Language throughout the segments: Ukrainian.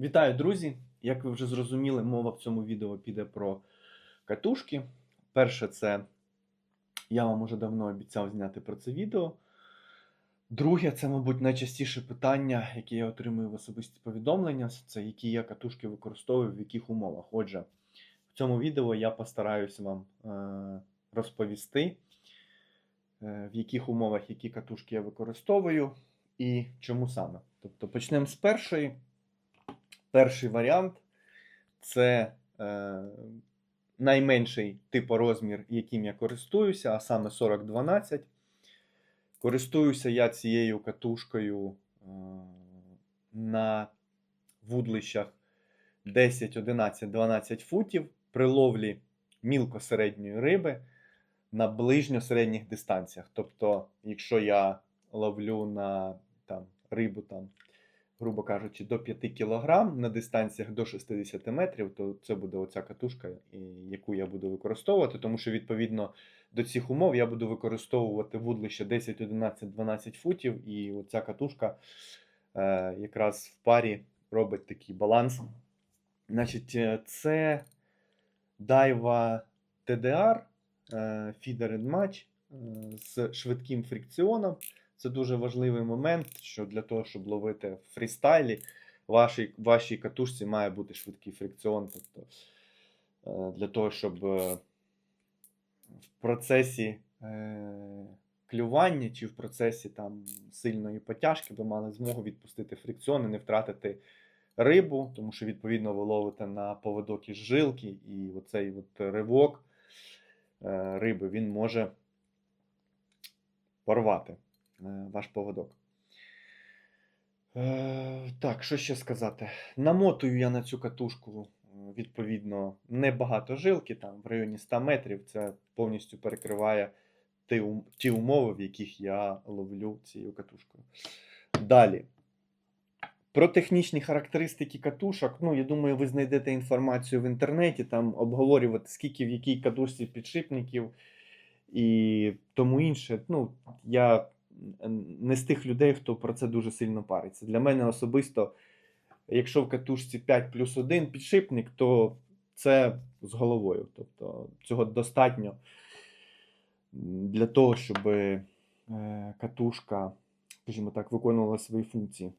Вітаю, друзі! Як ви вже зрозуміли, мова в цьому відео піде про катушки. Перше, це я вам уже давно обіцяв зняти про це відео. Друге, це, мабуть, найчастіше питання, яке я отримую в особисті повідомлення, це які я катушки використовую, в яких умовах. Отже, в цьому відео я постараюся вам е, розповісти, е, в яких умовах які катушки я використовую і чому саме. Тобто почнемо з першої. Перший варіант це е, найменший типорозмір, яким я користуюся, а саме 4012. Користуюся я цією катушкою е, на вудлищах 10, 11, 12 футів при ловлі мілко-середньої риби на ближньо-середніх дистанціях. Тобто, якщо я ловлю на там, рибу там, грубо кажучи, до 5 кг на дистанціях до 60 метрів, то це буде оця катушка, яку я буду використовувати, тому що відповідно до цих умов я буду використовувати вудлище 10, 11, 12 футів, і оця катушка е, якраз в парі робить такий баланс. Значить, е, це Daiwa TDR е, Feeder and Match е, з швидким фрикціоном. Це дуже важливий момент, що для того, щоб ловити в фрістайлі, вашій, вашій катушці має бути швидкий фрикціон. Тобто, е, для того, щоб е, в процесі е, клювання чи в процесі там, сильної потяжки ви мали змогу відпустити фрикціон і не втратити рибу, тому що, відповідно, ви ловите на поводок із жилки, і оцей от ривок риби він може порвати ваш поводок. Е, так, що ще сказати? Намотую я на цю катушку, е, відповідно, небагато жилки, там в районі 100 метрів. Це повністю перекриває ті умови, в яких я ловлю цією катушкою. Далі. Про технічні характеристики катушок. Ну, я думаю, ви знайдете інформацію в інтернеті, там обговорювати, скільки в якій катушці підшипників і тому інше. Ну, я не з тих людей, хто про це дуже сильно париться. Для мене особисто, якщо в катушці 5 плюс 1 підшипник, то це з головою. Тобто цього достатньо для того, щоб е, катушка, скажімо так, виконувала свої функції.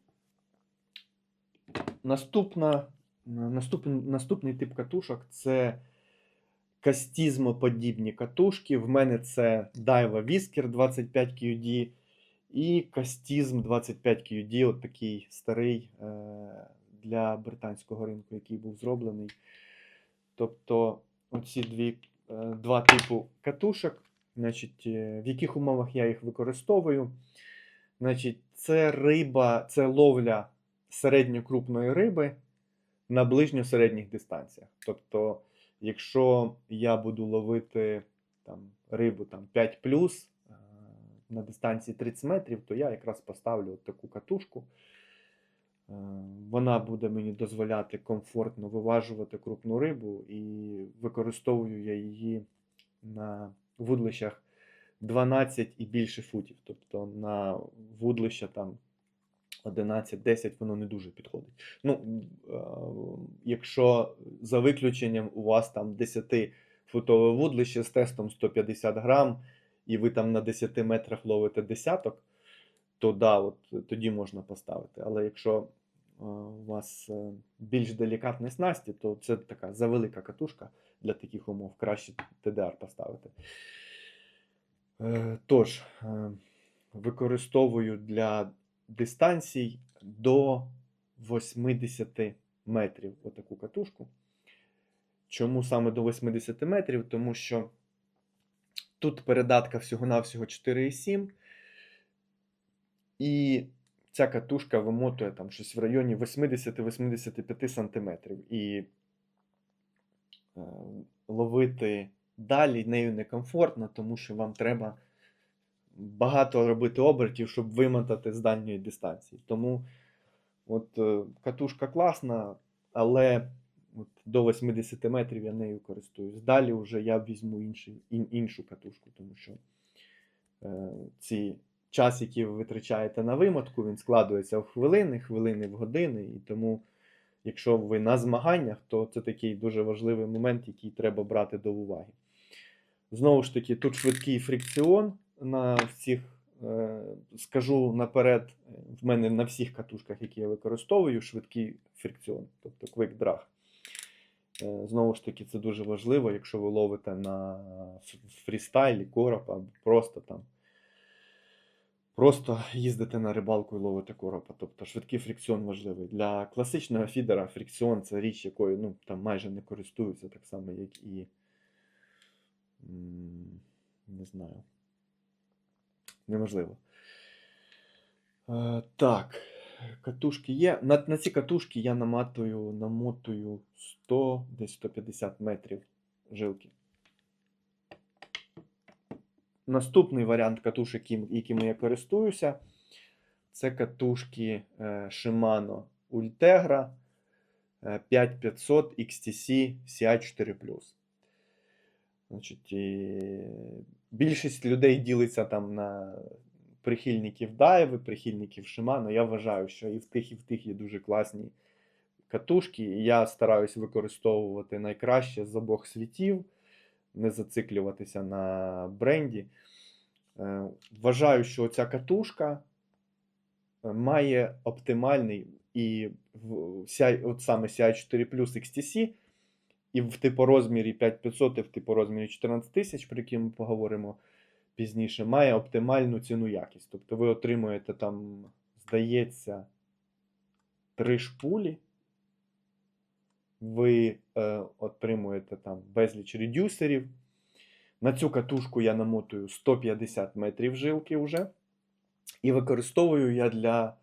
Наступна, наступний, наступний тип катушок це кастізмоподібні катушки. В мене це Daiwa Whisker 25 QD і Кастізм 25 QD, от такий старий е, для британського ринку, який був зроблений. Тобто, оці дві, е, два типу катушок, значить, е, в яких умовах я їх використовую. Значить, це риба, це ловля середньокрупної риби на ближньо-середніх дистанціях. Тобто, якщо я буду ловити там, рибу там, 5 на дистанції 30 метрів, то я якраз поставлю от таку катушку. Е, Вона буде мені дозволяти комфортно виважувати крупну рибу і використовую я її на вудлищах 12 і більше футів. Тобто на вудлища там 11-10 воно не дуже підходить. Ну, е, якщо за виключенням у вас там 10-футове вудлище з тестом 150 грам, і ви там на 10 метрах ловите десяток, то да, от тоді можна поставити. Але якщо е, у вас е, більш делікатні снасті, то це така завелика катушка для таких умов. Краще TDR поставити. Е, Тож, е, використовую для дистанцій до 80 метрів отаку катушку. Чому саме до 80 метрів? Тому що тут передатка всього-навсього 4,7. І ця катушка вимотує там щось в районі 80-85 сантиметрів. І е, ловити далі нею некомфортно, тому що вам треба багато робити обертів, щоб вимотати з дальньої дистанції. Тому от е, катушка класна, але до 80 метрів я нею користуюсь. Далі вже я візьму інший, ін, іншу катушку, тому що е, ці час, який ви витрачаєте на вимотку, він складується в хвилини, хвилини в години, і тому якщо ви на змаганнях, то це такий дуже важливий момент, який треба брати до уваги. Знову ж таки, тут швидкий фрикціон на всіх. е, Скажу наперед, в мене на всіх катушках, які я використовую, швидкий фрикціон, тобто. Е, Знову ж таки, це дуже важливо, якщо ви ловите на фрістайлі, короб, або просто там. Просто їздите на рибалку і ловите коропа. Тобто швидкий фрикціон важливий. Для класичного фідера фрикціон це річ, якою ну, там майже не користуються, так само, як і. Не знаю. Неможливо. Е, так, катушки є. На, на ці катушки я наматую, намотую 100, десь 150 метрів жилки. Наступний варіант катушок, якими я користуюся, це катушки е, Shimano Ultegra е, 5500 XTC CA4 Значить, більшість людей ділиться там на прихильників Дайви, прихильників Shimano. Я вважаю, що і в тих, і в тих є дуже класні катушки. І я стараюсь використовувати найкраще з обох світів, не зациклюватися на бренді. Е, Вважаю, що ця катушка е, має оптимальний і от саме CI4 Plus XTC, і в типорозмірі 5500, і в типорозмірі 14000, про які ми поговоримо пізніше, має оптимальну ціну якість. Тобто ви отримуєте там, здається, три шпулі, ви е, отримуєте там безліч редюсерів. На цю катушку я намотую 150 метрів жилки вже. І використовую я для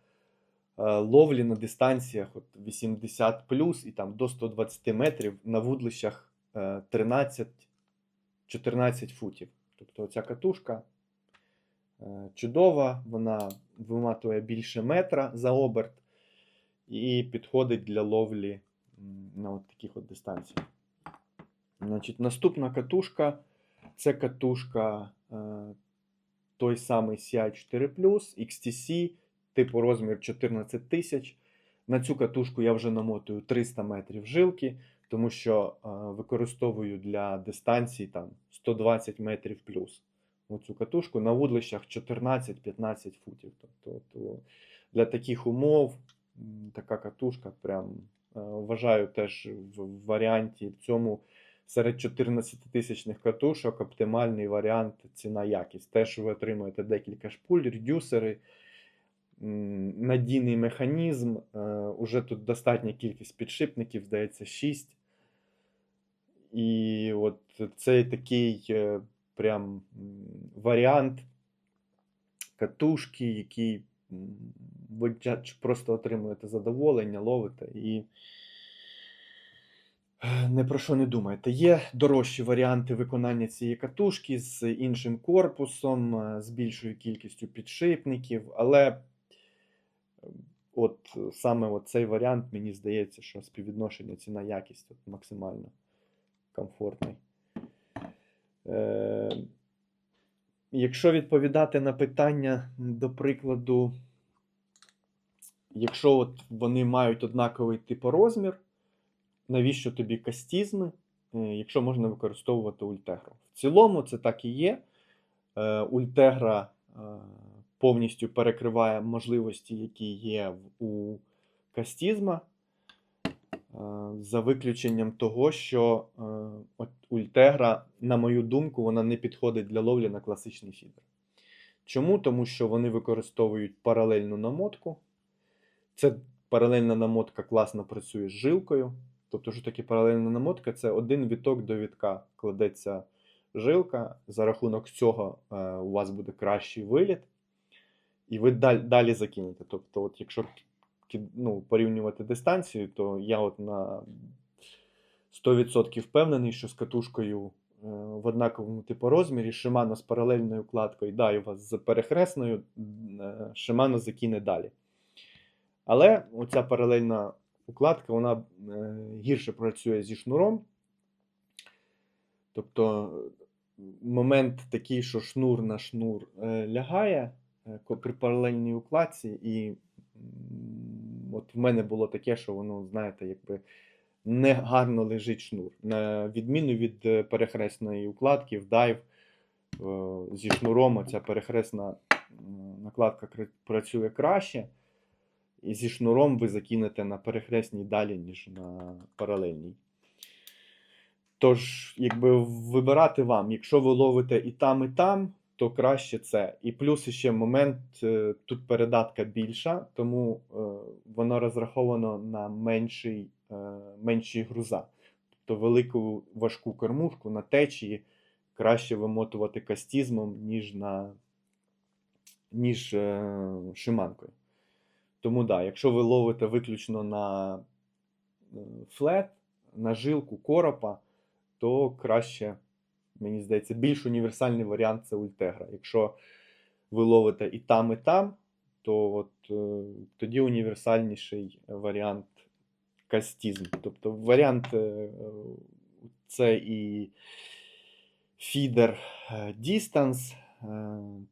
е, ловлі на дистанціях от 80 і там до 120 метрів на вудлищах е, 13-14 футів. Тобто ця катушка е, чудова, вона виматує більше метра за оберт і підходить для ловлі на от таких от дистанціях. Значить, наступна катушка це катушка е, той самий CI4 XTC, типу розмір 14 тисяч. На цю катушку я вже намотую 300 метрів жилки, тому що е, використовую для дистанцій там 120 метрів плюс. Оцю катушку на вудлищах 14-15 футів. Тобто, то для таких умов така катушка прям е, вважаю теж в варіанті в цьому серед 14 тисячних катушок оптимальний варіант ціна-якість. Теж ви отримуєте декілька шпуль, редюсери, надійний механізм. е, Уже тут достатня кількість підшипників, здається, 6. І от цей такий е, прям варіант катушки, який ви просто отримуєте задоволення, ловите і е, не про що не думаєте. Є дорожчі варіанти виконання цієї катушки з іншим корпусом, е, з більшою кількістю підшипників, але от саме цей варіант, мені здається, що співвідношення ціна-якість от максимально комфортний. Е, якщо відповідати на питання, до прикладу, якщо от вони мають однаковий типорозмір, навіщо тобі кастізми, е, якщо можна використовувати ультегру? В цілому це так і є. Е, Ультегра е, повністю перекриває можливості, які є у кастізма. Е, За виключенням того, що е, от Ультегра, на мою думку, вона не підходить для ловлі на класичний фідер. Чому? Тому що вони використовують паралельну намотку. Це паралельна намотка класно працює з жилкою. Тобто, що таке паралельна намотка? Це один віток до вітка кладеться жилка. За рахунок цього е, у вас буде кращий виліт, і ви далі, далі закинете. Тобто, от якщо ну, порівнювати дистанцію, то я от на 100% впевнений, що з катушкою е, в однаковому типу розмірі Shimano з паралельною у вас з перехресною, м, е, закине далі. Але оця паралельна укладка, вона е, гірше працює зі шнуром. Тобто момент такий, що шнур на шнур лягає при паралельній укладці, і от в мене було таке, що воно, знаєте, якби не гарно лежить шнур. На відміну від е, перехресної укладки в дайв е, зі шнуром ця перехресна накладка працює краще. І зі шнуром ви закинете на перехресній далі, ніж на паралельній. Тож, якби вибирати вам, якщо ви ловите і там, і там, то краще це. І плюс ще момент, е, тут передатка більша, тому е, воно розраховано на менший, е, менші груза. Тобто велику важку кормушку на течії краще вимотувати кастізмом, ніж на ніж шиманкою. Тому да, якщо ви ловите виключно на флет, на жилку коропа, то краще, мені здається, більш універсальний варіант це ультегра. Якщо ви ловите і там, і там, то от, е, тоді універсальніший варіант кастізм. Тобто варіант е, це і фідер е, дістанс,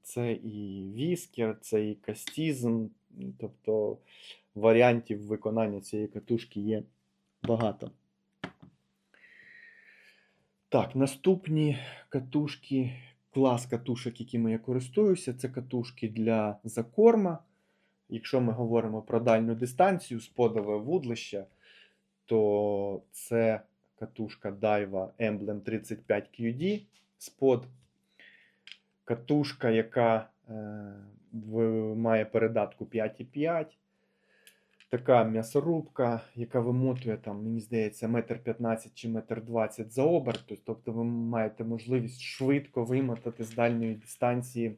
це і віскер, це і кастізм. Тобто варіантів виконання цієї катушки є багато. Так, наступні катушки, клас катушок, якими я користуюся, це катушки для закорма. Якщо ми говоримо про дальню дистанцію, сподове вудлище, то це катушка Daiwa Emblem 35 QD спод. Катушка, яка е, має передатку 5,5. Така м'ясорубка, яка вимотує там, мені здається, метр 15 чи метр 20 за оберт. Тобто ви маєте можливість швидко вимотати з дальньої дистанції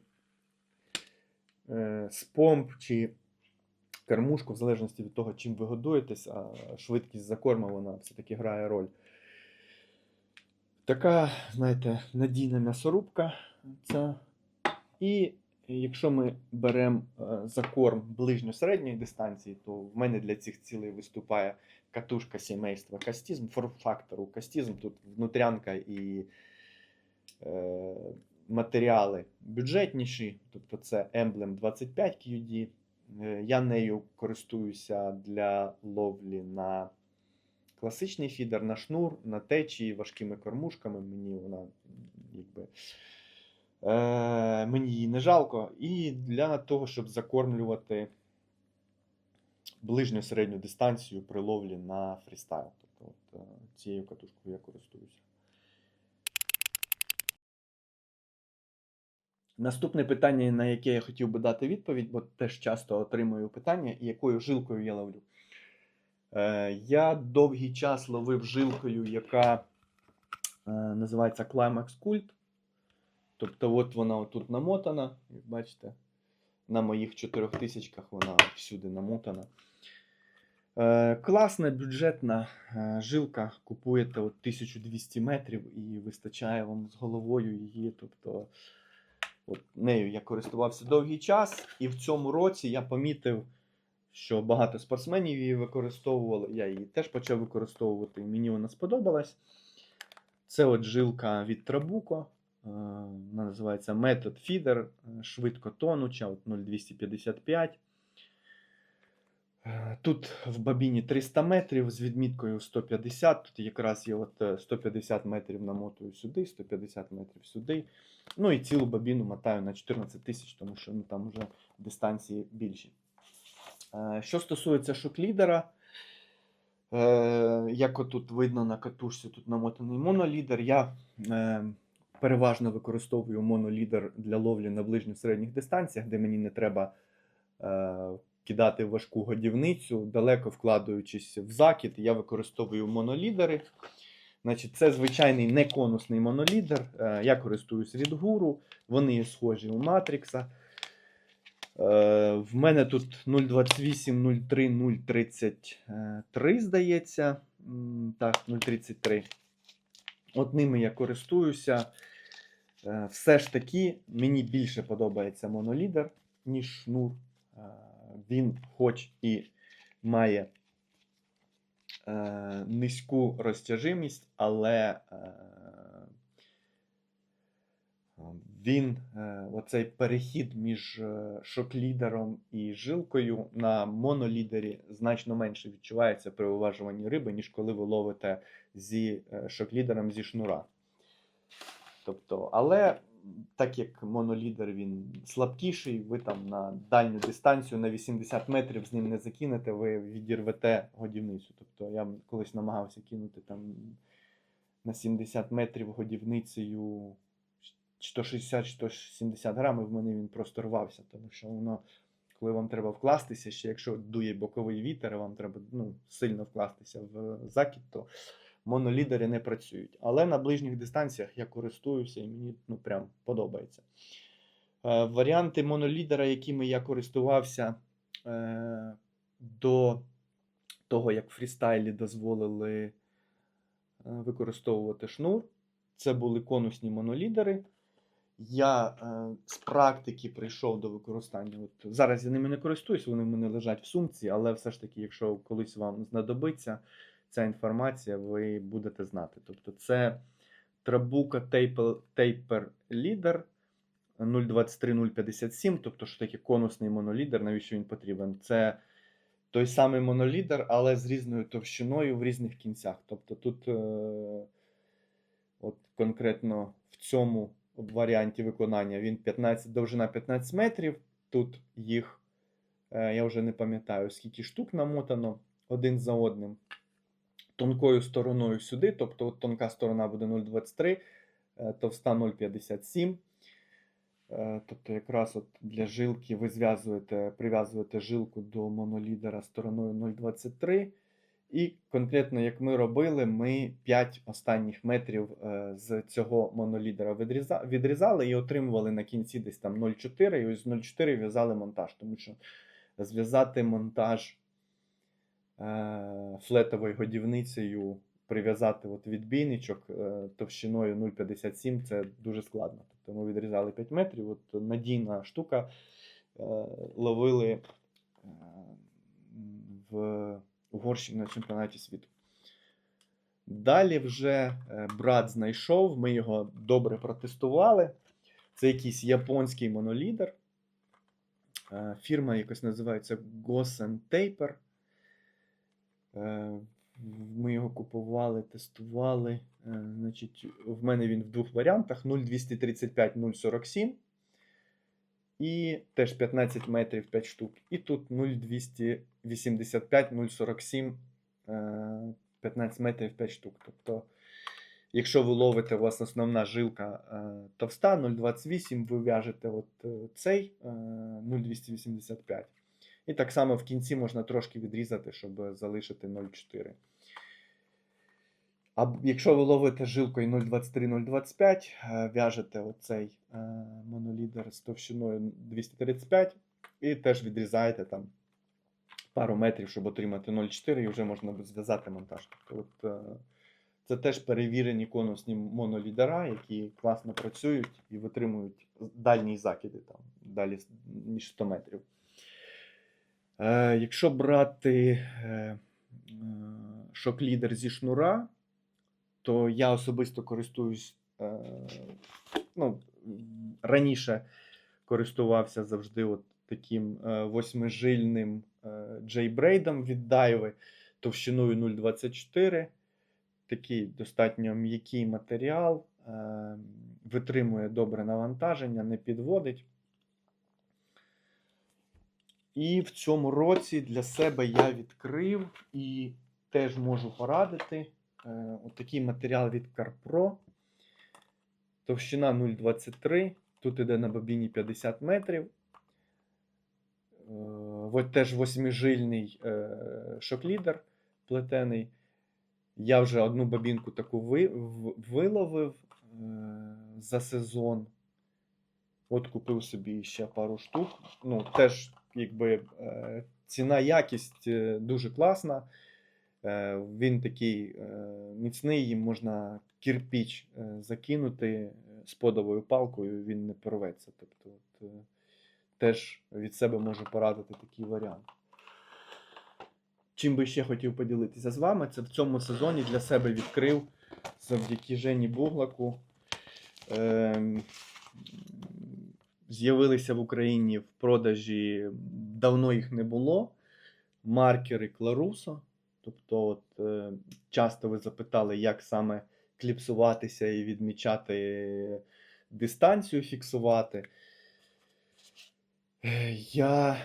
е, з помп чи кормушку, в залежності від того, чим ви годуєтесь, а швидкість закорму вона все-таки грає роль. Така, знаєте, надійна м'ясорубка. Ця. І якщо ми беремо е, закорм ближньо-середньої дистанції, то в мене для цих цілей виступає катушка сімейства Кастізм, форм-фактору Кастізм. Тут внутрянка і е, матеріали бюджетніші, тобто це Emblem 25 QD. Я нею користуюся для ловлі на класичний фідер, на шнур, на течії, важкими кормушками. Мені вона якби. Е, мені її не жалко. І для того, щоб закормлювати ближню середню дистанцію при ловлі на фрістайл. Тобто от, е, цією катушкою я користуюся. Наступне питання, на яке я хотів би дати відповідь, бо теж часто отримую питання, якою жилкою я ловлю. Е, я довгий час ловив жилкою, яка е, називається Climax Cult. Тобто, от вона отут намотана, бачите, на моїх 4000 вона всюди намотана. Е, класна бюджетна е, жилка. Купуєте от 1200 метрів і вистачає вам з головою її. Тобто, от нею я користувався довгий час, і в цьому році я помітив, що багато спортсменів її використовували. Я її теж почав використовувати, і мені вона сподобалась. Це от жилка від Trabuco. Е, Вона називається Feeder, е, швидко тонуча, от 0,255. Е, Тут в бабіні 300 метрів з відміткою 150. Тут якраз є от е, 150 метрів намотую сюди, 150 метрів сюди. Ну і цілу бабіну мотаю на 14 тисяч, тому що ну, там вже дистанції більші. Е, Що стосується шоклідера, е, як отут видно на катушці, тут намотаний монолідер. Я е, переважно використовую монолідер для ловлі на ближньо-середніх дистанціях, де мені не треба е, кидати важку годівницю, далеко вкладаючись в закид, я використовую монолідери. Значить, це звичайний неконусний монолідер. Е, Я користуюсь від гуру, вони схожі у Матрікса. Е, В мене тут 0,28, 03, 0,33, здається. Так, 0,33. От ними я користуюся. Е, Все ж таки, мені більше подобається монолідер, ніж шнур. Е, Він, хоч і має е, низьку розтяжимість, але він, оцей перехід між шок-лідером і жилкою на монолідері значно менше відчувається при уважуванні риби, ніж коли ви ловите зі шок-лідером зі шнура. Тобто, але так як монолідер він слабкіший, ви там на дальню дистанцію на 80 метрів з ним не закинете, ви відірвете годівницю. Тобто я колись намагався кинути там на 70 метрів годівницею чи то 60, чи то 70 грамів, в мене він просто рвався, тому що воно, коли вам треба вкластися, ще якщо дує боковий вітер, вам треба ну, сильно вкластися в закид, то монолідери не працюють. Але на ближніх дистанціях я користуюся і мені ну, прям подобається. Е, варіанти монолідера, якими я користувався е, до того, як фрістайлі дозволили е, використовувати шнур, це були конусні монолідери. Я е, з практики прийшов до використання. От зараз я ними не користуюсь, вони в мене лежать в сумці, але все ж таки, якщо колись вам знадобиться ця інформація, ви будете знати. Тобто, це Trabuca Taper, Taper Leader 023057, тобто, що таке конусний монолідер, навіщо він потрібен? Це той самий монолідер, але з різною товщиною в різних кінцях. Тобто тут, е, от конкретно в цьому варіанті виконання він 15, довжина 15 метрів. Тут їх, е, я вже не пам'ятаю, скільки штук намотано один за одним. Тонкою стороною сюди, тобто от тонка сторона буде 0,23, е, товста 0,57. Е, Тобто, якраз от для жилки ви зв'язуєте, прив'язуєте жилку до монолідера стороною 0,23. І конкретно, як ми робили, ми 5 останніх метрів е, з цього монолідера відрізали і отримували на кінці десь там 0,4, і ось з 0,4 в'язали монтаж. Тому що зв'язати монтаж флетовою годівницею, прив'язати от відбійничок е, товщиною 0,57 це дуже складно. Тобто ми відрізали 5 метрів, от надійна штука е, ловили е, в Угорщині на чемпіонаті світу. Далі вже е, брат знайшов, ми його добре протестували. Це якийсь японський монолідер. Е, Фірма якось називається Gosen Taper. Е, Ми його купували, тестували. Е, Значить, в мене він в двох варіантах: 0235 047. І теж 15 метрів 5 штук. І тут 0,285, 0,47, е, 15 метрів 5 штук. Тобто, якщо ви ловите, у вас основна жилка е, товста 0,28, ви в'яжете от цей е, 0,285. І так само в кінці можна трошки відрізати, щоб залишити 0,4. А якщо ви ловите жилкою 0,23-0,25, е, в'яжете оцей е, монолідер з товщиною 235 і теж відрізаєте там пару метрів, щоб отримати 0,4 і вже можна зв'язати монтаж. Тобто, е, це теж перевірені конусні монолідера, які класно працюють і витримують дальні закиди, там, далі ніж 100 метрів. Е, якщо брати е, шок-лідер зі шнура, то я особисто користуюсь. Е, ну, раніше користувався завжди от таким восьмижильним джейбрейдом від Дайви товщиною 0,24. Такий достатньо м'який матеріал, витримує добре навантаження, не підводить. І в цьому році для себе я відкрив і теж можу порадити е, отакий матеріал від CarPro. Товщина 0,23. Тут іде на бобіні 50 метрів. Е, теж восьмижильний е, шоклідер плетений. Я вже одну бобінку таку виловив за сезон. От купив собі ще пару штук. Ну, теж, якби е, ціна якість е, дуже класна. Е, Він такий е, міцний, їм можна кирпіч е, закинути е, з подовою палкою, він не порветься. Тобто, от, е, теж від себе можу порадити такий варіант. Чим би ще хотів поділитися з вами, це в цьому сезоні для себе відкрив завдяки Жені Буглаку. Ем, з'явилися в Україні в продажі, давно їх не було. Маркери Кларусо. Тобто, от, е, часто ви запитали, як саме кліпсуватися і відмічати дистанцію, фіксувати. Е, Я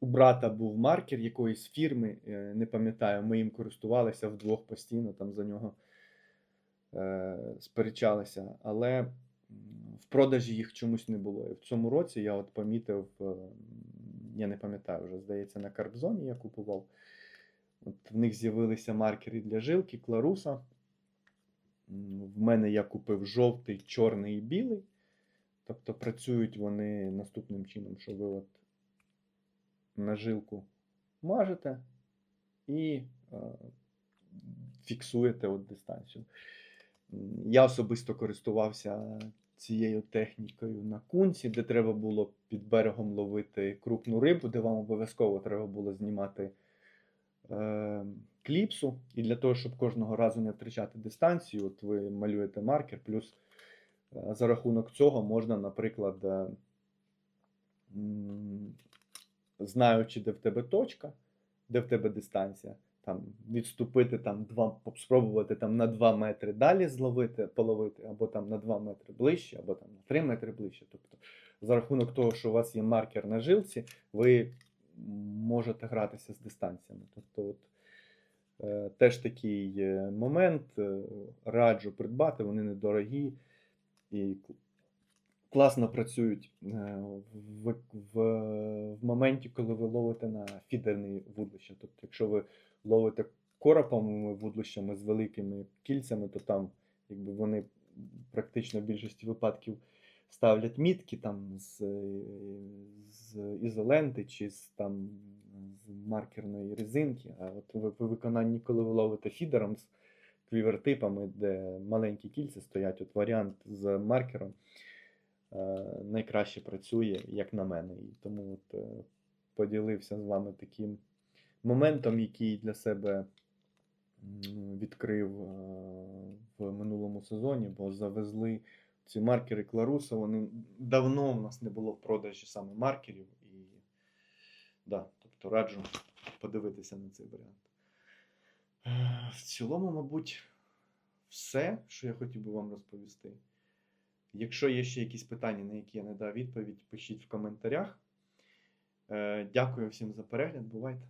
у брата був маркер якоїсь фірми, е, не пам'ятаю, ми їм користувалися вдвох постійно, там за нього е, сперечалися, але в продажі їх чомусь не було. І в цьому році я от помітив, е, я не пам'ятаю вже, здається, на Карбзоні я купував. От в них з'явилися маркери для жилки, Кларуса. В мене я купив жовтий, чорний і білий. Тобто працюють вони наступним чином, що ви от на жилку мажете і е, фіксуєте от дистанцію. Я особисто користувався цією технікою на кунці, де треба було під берегом ловити крупну рибу, де вам обов'язково треба було знімати е, кліпсу. І для того, щоб кожного разу не втрачати дистанцію, от ви малюєте маркер, плюс е, за рахунок цього можна, наприклад, е, знаючи, де в тебе точка, де в тебе дистанція, там відступити там два, спробувати там на 2 метри далі зловити, половити, або там на 2 метри ближче, або там на 3 метри ближче. Тобто, за рахунок того, що у вас є маркер на жилці, ви можете гратися з дистанціями. Тобто, от, е, теж такий е, момент. е, Раджу придбати, вони недорогі і класно працюють е, в, в, в моменті, коли ви ловите на фідерні вудлища. Тобто, якщо ви ловите короповими вудлищами з великими кільцями, то там якби вони практично в більшості випадків ставлять мітки там з, е, з ізоленти чи з там з маркерної резинки. А от в, в виконанні, коли ви ловите фідером з квівертипами, де маленькі кільця стоять, от варіант з маркером найкраще працює, як на мене. І тому от, е, поділився з вами таким моментом, який для себе відкрив е, в минулому сезоні, бо завезли ці маркери Кларуса. Вони давно в нас не було в продажі саме маркерів. І да, тобто раджу подивитися на цей варіант. Е, В цілому, мабуть, все, що я хотів би вам розповісти. Якщо є ще якісь питання, на які я не дав відповідь, пишіть в коментарях. Е, Дякую всім за перегляд. Бувайте!